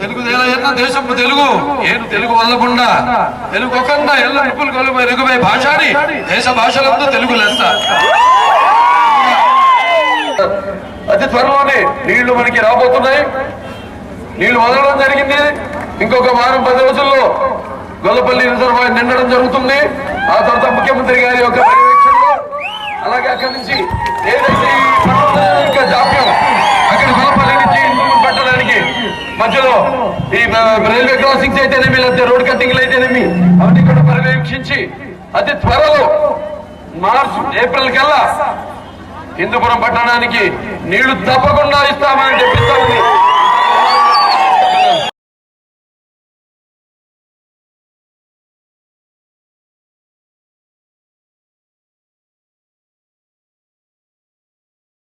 తెలుగు ఎన్న దేశం తెలుగు? ఏను తెలుగు వల్లకుండా తెలుగు ఒకంద ఎల్ల నిప్పులు కొలుపై ఎరుగుపై భాషాడి దేశ భాషలంతా తెలుగు లెస్త అతి త్వరలోనే నీళ్ళు మనకి రాబోతున్నాయి. నీళ్ళు వదలడం జరిగింది. ఇంకొక వారం పది రోజుల్లో గొల్లపల్లి రిజర్వాయర్ నిండడం జరుగుతుంది. ఆ తర్వాత ముఖ్యమంత్రి గారి యొక్క పర్యవేక్షణలో అలాగే అక్కడి నుంచి ఏదైతే జాప్యం అక్కడ గొల్లపల్లి నుంచి పెట్టడానికి మధ్యలో ఈ రైల్వే క్రాసింగ్స్ అయితేనేమి లేకపోతే రోడ్ కట్టింగ్లు అయితేనేమి అవన్నీ కూడా పర్యవేక్షించి అతి త్వరలో మార్చ్ ఏప్రిల్ కల్లా హిందూపురం పట్టణానికి నీళ్ళు తప్పకుండా ఇస్తామని చెప్పిస్తా ఉంది